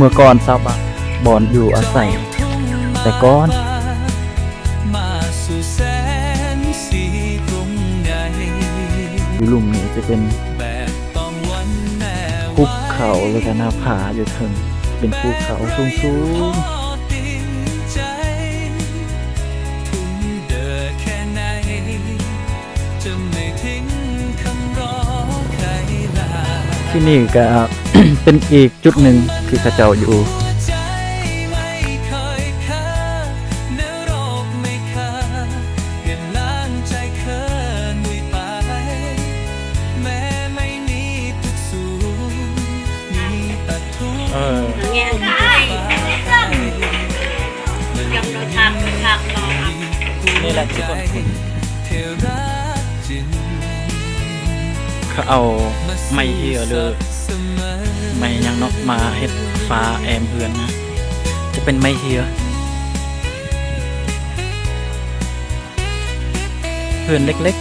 เมื่อก่อนชาวบ้านบอนอยู่อาศัย แต่ก่อนอยู่หลุมนี้จะเป็นภูเขาแล้วก็หน้าผาอยู่เทิงเป็นภูเขาสูงสูงที่นี่ก็เป็นอีกจุดหนึ่ง คือเขาเจ้าอยู่หัวใจไม่เคยค่าเนื้อโรคไม่ค่าเกินล้านใจเคยด้วยไปแม้ไม่มีตึกสูงมีแต่ทุกข์เออแง่ได้ยังโดนทางทางรอนี่แหละที่คนคุณที่รักจริงเขาเอาไม้เหี่ยหรือเสมอ ไม้ยังเนกมาเฮ็ดฟ้าแอมเฮือนนะ จะเป็นไม้เหี่ยเฮือนเล็ก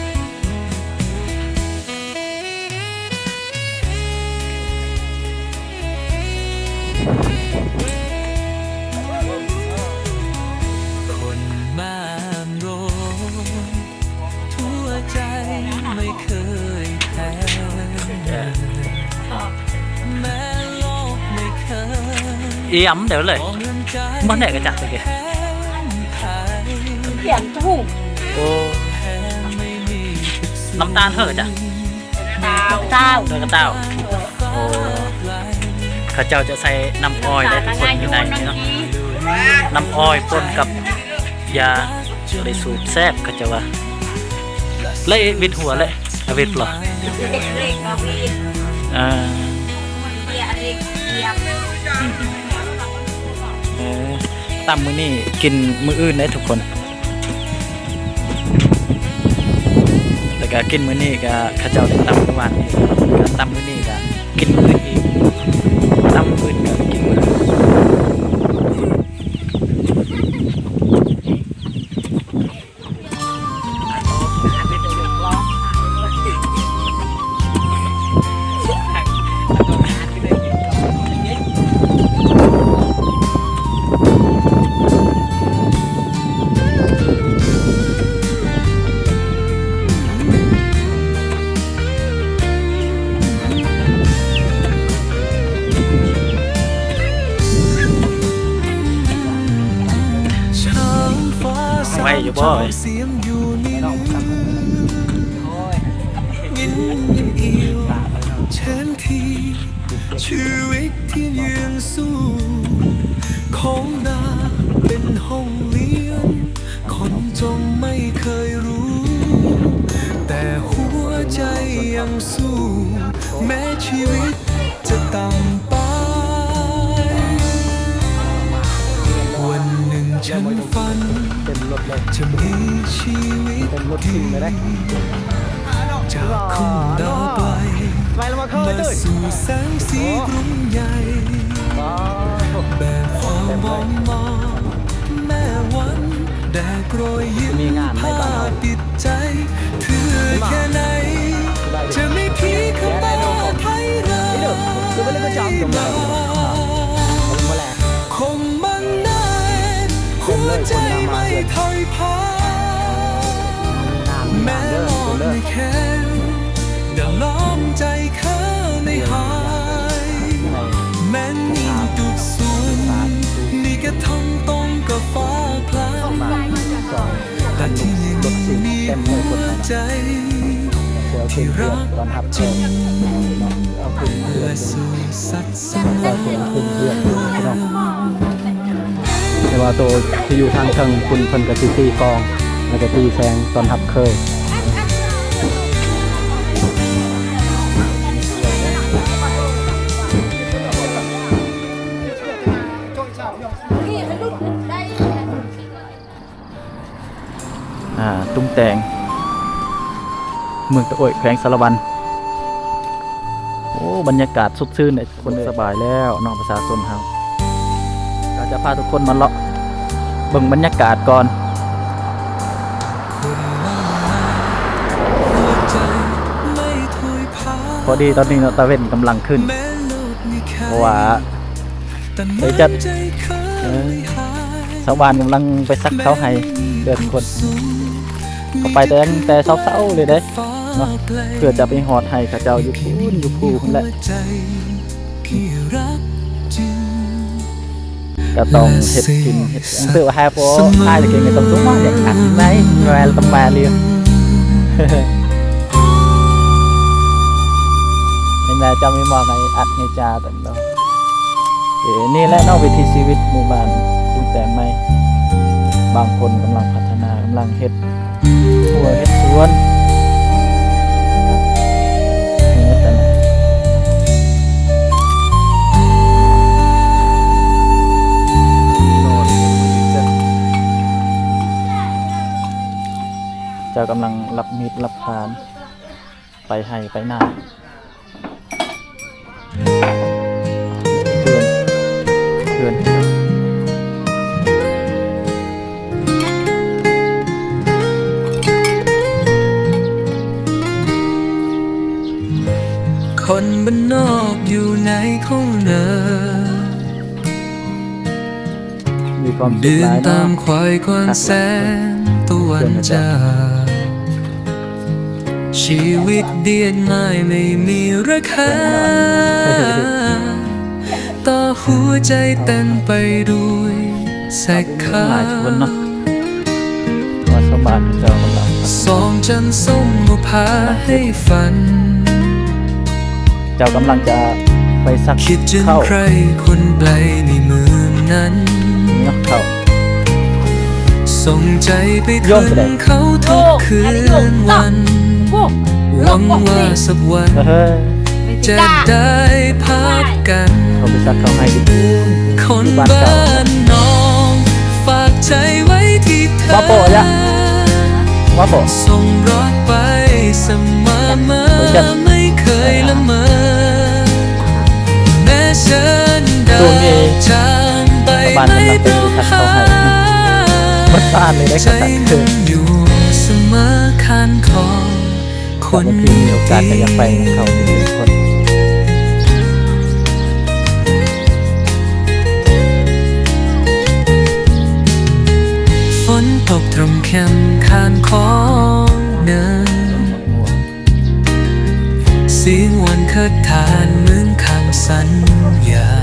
ดตะเกียแพ้ไทยเสียงถูกโอ้แพ้ไม่มีตึกสูงน้ำตาลเถอะจ้ะดาวเต้าเดินกระเต้าโอ้เขาเจ้าจะใส่น้ำอ้อยได้ทุกคนอยู่ในนี้เนาะน้ำอ้อยปนกับยาเลยสูตรแซ่บเขาเจะว่าเลยวิดหัวเลยเอาวิดเหรอเด็กเล็กก็มีอ่า ตั้มมือนี่กินมืออื่นได้ทุกคน แล้วก็กินมื้อนี่ก็ข้าเจ้าได้ตำมื้อวานนี้ก็ตำมื้อนี่ก็กินมื้ออื่น สามเสียงอยู่นี่ยินเอียวเชิญทีชีวิตที่ยืนสู้ของนาเป็นห้องเลี้ยงคนจงไม่เคยรู้ แต่หัวใจยังสู้ แม้ชีวิตจะต่ำ หนึ่งฉันฝันจะมีชีวิตดีจากคุ้งดาวไกลมาสู่แสงสีกรุงใหญ่แบบความมองมองแม่วันแดดโปรยยิ้มภาพติดใจเธอแค่ไหน ถอยพาแม้โลกไม่แข็งแต่ล้อมใจข้าไม่หาย แม้นิ่งดุดสูงนี่ก็ทำตรงกับฟ้าคลามแต่ที่ยังมีหัวใจที่รักจริงเพื่อสู่สัตว์สม แต่ว่าตัวที่อยู่ทางเทิงคุณเพิ่นก็สิตีกอง แล้วก็ตีแซงตอนทับเคยอ่าตุ้มแตง เมืองตะโอยแขวงสารวัน โอ้ บรรยากาศสดชื่นเลยคนสบายแล้วน้องประชาชนครับเราจะพาทุกคนมาเลาะ เบิ่งบรรยากาศก่อนคนละหัวใจไม่ถอยพอดีตอนนี้เนาตะเวนกำลังขึ้นเพราะว่าแต่เดี๋ยวจะใจเขาไม่หายชาวบ้านกำลังไปซักเขาให้เดินคนเขาไปแต่ยังแต่เช้าๆเลยเด้เนาะเพื่อจะไปหอดให้ข้าเจ้าอยู่พูนอยู่พูนแหละ กจริงก็ต้องเฮ็ดกินเฮ็ดเพื่อว่าให้พอให้ตะเกียงก็ต้องตุ้มมาอย่างอันไหนแวลต้องมาเรียนี่แม่จำไม่มองไงอัดในจาแต่เราเอ๋นี่แหละเนอกวิถีชีวิตหมู่บ้านคุณแต่งไม่บางคนกำลังพัฒนากำลังเฮ็ดหัวเฮ็ดสวนนี่ กำลังรับมิตรรับทาน ไปให้ไปหน้าเพื่อนเพื่อนคนบ้านนอกอยู่ในห้องเนอมีความสุขเดิหนลายตาเนาะมควายควันแสงตะวันจ้า ชีวิตเดียดง่ายไม่มีราคา ต่อหัวใจเต้นไปด้วยแสกขาหลายชนเนาะว่าชาวบ้านเจ้ากำลังสองจันทร์ส้มมาพาให้ฝัน เจ้ากำลังจะไปซักคิดถึงเข้าใครคนไกลในเมืองนั้นเนาะเข้าส่งใจไปโยถึงไปไหนงเขาทุกคืนวันโอ้ หวังว่าสักวัน เฮ้ยจะได้พักกันเขาไปซักเข้าให้ดิคนบ้านบ้าเก่านน้องฝากใจไว้ที่เธอว่าโปะยะว่าบอกส่งรักไปเสมอเมื่อเฮ้ยจะไม่เคยละเมอแม้ฉันเดิช่วงนี้นจางไปบ้านไม่กำลังตเป็นรงทัดหาเข้าให้มันบ้านเลยได้ใจขนาดมัเกินนอยู่เสมอคันคอ คนบางทีมีโอกาสก็อยากไปเขาเป็นคนฝนตกตรงแคมคานของเนินม่งเสียงวันเคิดทานเหมือนคำสัญญา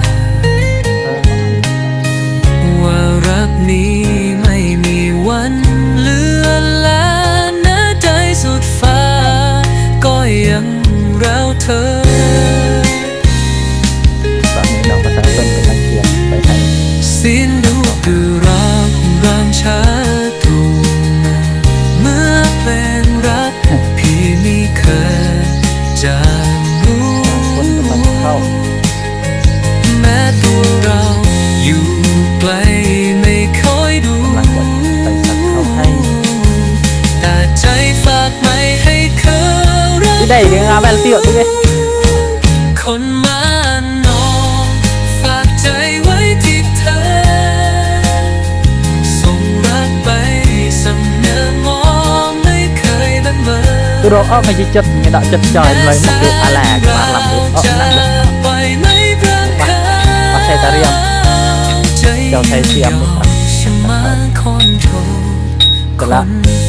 านแวลติโอที่นี่คนมานองฝากใจไว้ที่เธอ ส่งรักไปสำเนอมองไม่เคยละเมอคือเราอ้อมไม่จิตไม่ได้จิตจอยเลยมันคืออะไรมาลำเอ้อนั่นเลยไปไม่รักเขามาใส่ตะเรียมเจ้าใส่เสียมเลยครับฉันมาคอนโทรลแต่ละ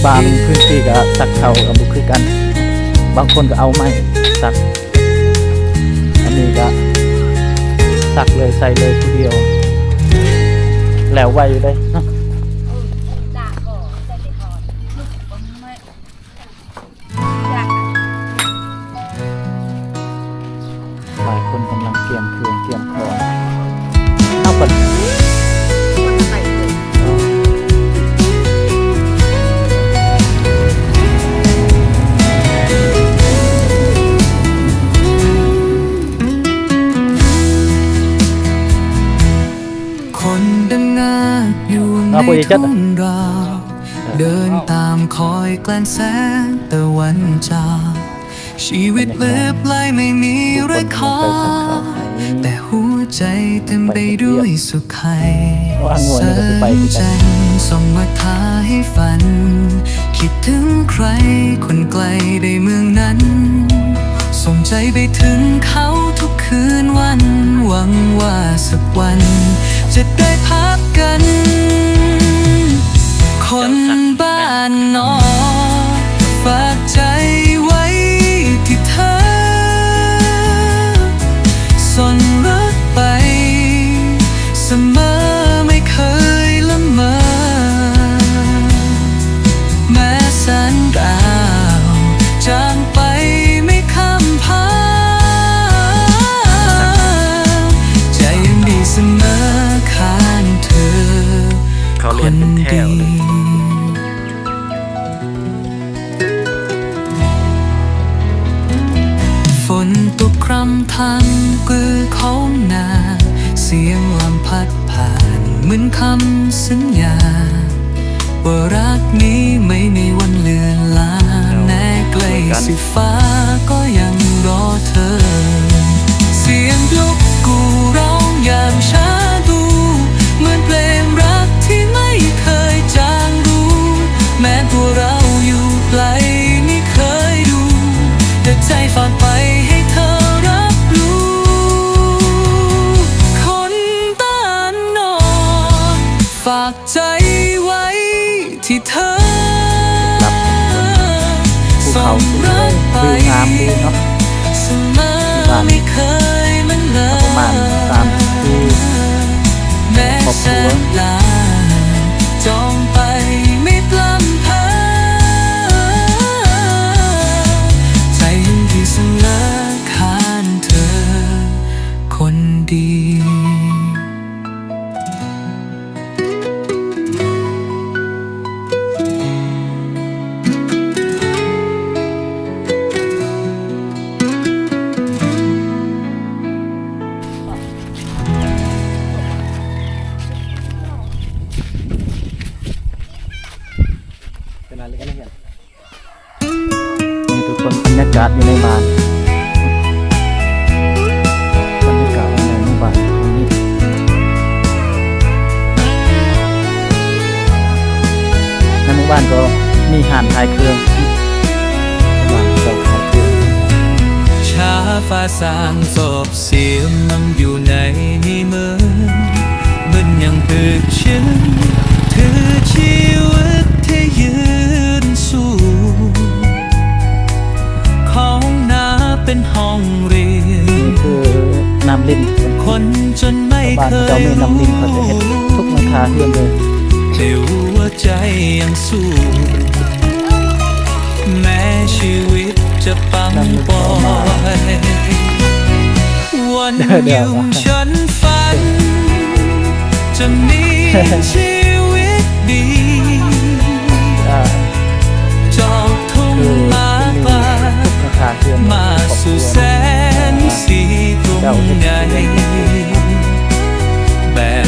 บางพื้นที่ก็สักเขาเอาบุคือกัน บางคนก็เอาไม้สัก อันนี้ก็สักเลยใส่เลยทีเดียว แล้วไวอยู่ได้เลย ยจัดเดินตามคอยแกล้นแสงตะวันจาชีวิตเล็บไหลไม่มีราคาแต่หัวใจเต็มไปด้วยสุขไข่ว่างวแสนี่ก็สิไปงคือกัจันนทร์ส่งมาทาให้ฝัน คิดถึงใครคนไกลในเมืองนั้นส่งใจไปถึงเขาทุกคืนวัน หวังว่าสักวัน จะได้พักกัน คนบ้านนอก ฟ้า เขาส่งรักไปวิวงามดีเนาะเสมอไม่เคยมันประมาณสามปีแม้ครอบครัวายเครื่องหมู่บ้านเจ้าขายเครื่องชาฟ้าสางศพเสียงมันอยู่ในนี้เมืองมันยังเปิดฉันถือชีวิตที่ยืนสู้ของนาเป็นห้องเรียนนี่คือน้ำลิ้นคนจนไม่บ้านเคยเจ้าแม่น้ำลิ้นเขาจะเห็นทุกหลังคาเรือนเลยเที่หัวใจยังสู้ ปังปอยวันยืมฉันฝัน จะมีชีวิตดีอ่าจอกทุ่งคือมามีป่าทุกหลังคาเรือนมาสู่แสนสีตรงใหญ่แบบ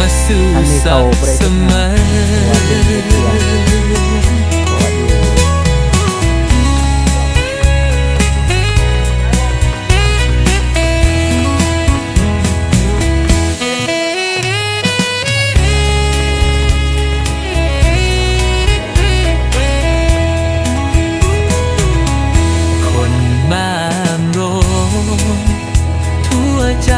มาสู่สัตว์สมัยคนบานโรทั่วใจ